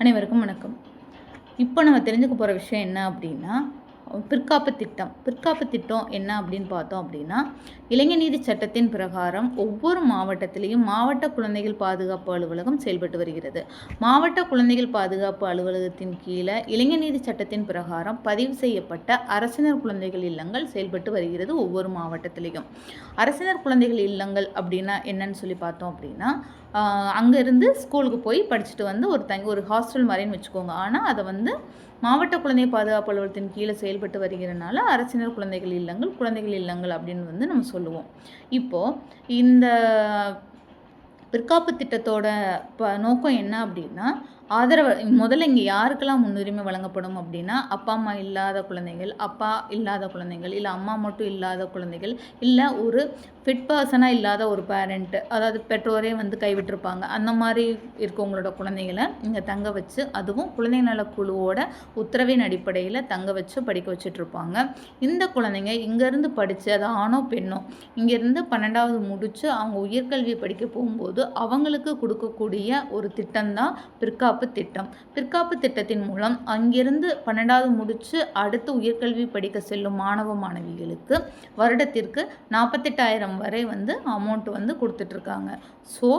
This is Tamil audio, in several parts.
அனைவருக்கும் வணக்கம். இப்போ நம்ம தெரிஞ்சுக்க போகிற விஷயம் என்ன அப்படின்னா பிற்காப்பு திட்டம். பிற்காப்பு திட்டம் என்ன அப்படின்னு பார்த்தோம் அப்படின்னா இளைஞர் நீதி சட்டத்தின் பிரகாரம் ஒவ்வொரு மாவட்டத்திலையும் மாவட்ட குழந்தைகள் பாதுகாப்பு அலுவலகம் செயல்பட்டு வருகிறது. மாவட்ட குழந்தைகள் பாதுகாப்பு அலுவலகத்தின் கீழே இளைஞர் நீதி சட்டத்தின் பிரகாரம் பதிவு செய்யப்பட்ட அரசினர் குழந்தைகள் இல்லங்கள் செயல்பட்டு வருகிறது ஒவ்வொரு மாவட்டத்திலையும். அரசினர் குழந்தைகள் இல்லங்கள் அப்படின்னா என்னன்னு சொல்லி பார்த்தோம் அப்படின்னா அங்கேருந்து ஸ்கூலுக்கு போய் படிச்சுட்டு வந்து ஒரு தங்கி ஒரு ஹாஸ்டல் மாதிரின்னு வச்சுக்கோங்க. ஆனால் அதை வந்து மாவட்ட குழந்தை பாதுகாப்பு அலுவலகத்தின் கீழே செயல்பட்டு வருகிறனால அரசினர் குழந்தைகள் இல்லங்கள் குழந்தைகள் இல்லங்கள் அப்படின்னு வந்து நம்ம சொல்லுவோம். இப்போது இந்த பிற்காப்பு திட்டத்தோட ப நோக்கம் என்ன அப்படின்னா ஆதரவு முதல்ல இங்கே யாருக்கெல்லாம் முன்னுரிமை வழங்கப்படும் அப்படின்னா அப்பா அம்மா இல்லாத குழந்தைகள் அப்பா இல்லாத குழந்தைகள் இல்லை அம்மா மட்டும் இல்லாத குழந்தைகள் இல்லை ஒரு ஃபிட் பர்சனாக இல்லாத ஒரு பேரண்ட்டு அதாவது பெற்றோரே வந்து கைவிட்டிருப்பாங்க. அந்த மாதிரி இருக்கவங்களோட குழந்தைகளை இங்கே தங்க வச்சு அதுவும் குழந்தை நலக்குழுவோட உத்தரவின் அடிப்படையில் தங்க வச்சு படிக்க வச்சுட்ருப்பாங்க. இந்த குழந்தைங்க இங்கேருந்து படித்து அது ஆணோ பெண்ணோ இங்கேருந்து பன்னெண்டாவது முடித்து அவங்க உயர்கல்வி படிக்க போகும்போது அவங்களுக்கு கொடுக்கக்கூடிய ஒரு திட்டம்தான் பிற்காப்பு திட்டம். பிற்காப்பு திட்டத்தின் மூலம் அங்கிருந்து பன்னெண்டாவது முடித்து அடுத்து உயர்கல்வி படிக்க செல்லும் மாணவ மாணவிகளுக்கு வருடத்திற்கு நாற்பத்தெட்டாயிரம் வரை வந்து அமௌண்ட் வந்து கொடுத்துட்ருக்காங்க ஸோ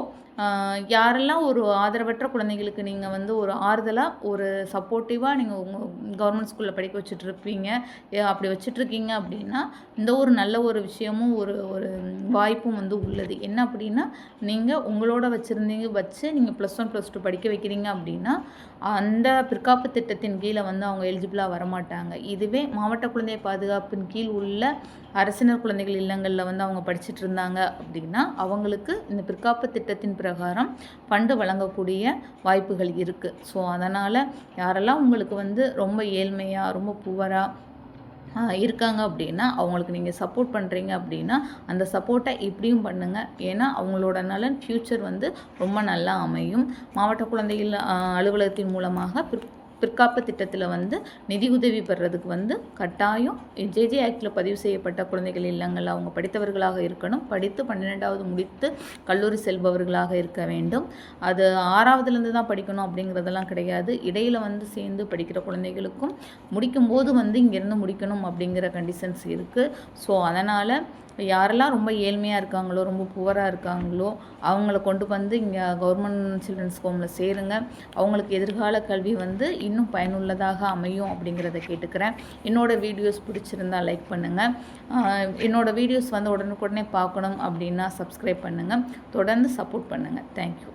யாரெல்லாம் ஒரு ஆதரவற்ற குழந்தைகளுக்கு நீங்கள் வந்து ஒரு ஆறுதலாக ஒரு சப்போர்ட்டிவாக நீங்கள் உங்கள் கவர்மெண்ட் ஸ்கூலில் படிக்க வச்சுட்ருப்பீங்க அப்படி வச்சுட்ருக்கீங்க அப்படின்னா இந்த ஒரு நல்ல ஒரு விஷயமும் ஒரு ஒரு வாய்ப்பும் வந்து உள்ளது. என்ன அப்படின்னா நீங்கள் உங்களோட வச்சுருந்தீங்க வச்சு நீங்கள் ப்ளஸ் ஒன் ப்ளஸ் டூ படிக்க வைக்கிறீங்க அப்படின்னா அந்த பிற்காப்பு திட்டத்தின் கீழே வந்து அவங்க எலிஜிபிளாக வரமாட்டாங்க. இதுவே மாவட்ட குழந்தை பாதுகாப்பின் கீழ் உள்ள அரசினர் குழந்தைகள் இல்லங்களில் வந்து அவங்க படிச்சுட்டு இருந்தாங்க அப்படின்னா அவங்களுக்கு இந்த பிற்காப்பு திட்டத்தின் பிரகாரம் ஃபண்டு வழங்கக்கூடிய வாய்ப்புகள் இருக்குது ஸோ அதனால் யாரெல்லாம் உங்களுக்கு வந்து ரொம்ப ஏழ்மையாக ரொம்ப புவராக இருக்காங்க அப்படின்னா அவங்களுக்கு நீங்கள் சப்போர்ட் பண்ணுறீங்க அப்படின்னா அந்த சப்போர்ட்டை இப்படியும் பண்ணுங்கள் ஏன்னா அவங்களோட நலன் ஃப்யூச்சர் வந்து ரொம்ப நல்லா அமையும். மாவட்ட குழந்தைகள் அலுவலகத்தின் மூலமாக பிற்காப்பு திட்டத்தில் வந்து நிதி உதவி பெறுறதுக்கு வந்து கட்டாயம் ஜேஜே ஆக்டில் பதிவு செய்யப்பட்ட குழந்தைகள் இல்லங்கள் அவங்க படித்தவர்களாக இருக்கணும். படித்து பன்னிரெண்டாவது முடித்து கல்லூரி செல்பவர்களாக இருக்க வேண்டும். அது ஆறாவதுலேருந்து தான் படிக்கணும் அப்படிங்கிறதெல்லாம் கிடையாது. இடையில் வந்து சேர்ந்து படிக்கிற குழந்தைகளுக்கும் முடிக்கும்போது வந்து இங்கேருந்து முடிக்கணும் அப்படிங்கிற கண்டிஷன்ஸ் இருக்குது ஸோ அதனால் யாரெல்லாம் ரொம்ப ஏழ்மையாக இருக்காங்களோ ரொம்ப புவராக இருக்காங்களோ அவங்கள கொண்டு வந்து இங்கே கவர்மெண்ட் சில்ட்ரன்ஸ் ஹோமில் சேருங்க. அவங்களுக்கு எதிர்கால கல்வி வந்து இன்னும் பயனுள்ளதாக அமையும் அப்படிங்கிறத கேட்டுக்கிறேன். என்னோடய வீடியோஸ் பிடிச்சிருந்தா லைக் பண்ணுங்கள் என்னோடய வீடியோஸ் வந்து உடனுக்குடனே பார்க்கணும் அப்படின்னா சப்ஸ்கிரைப் பண்ணுங்கள் தொடர்ந்து சப்போர்ட் பண்ணுங்கள் தேங்க்யூ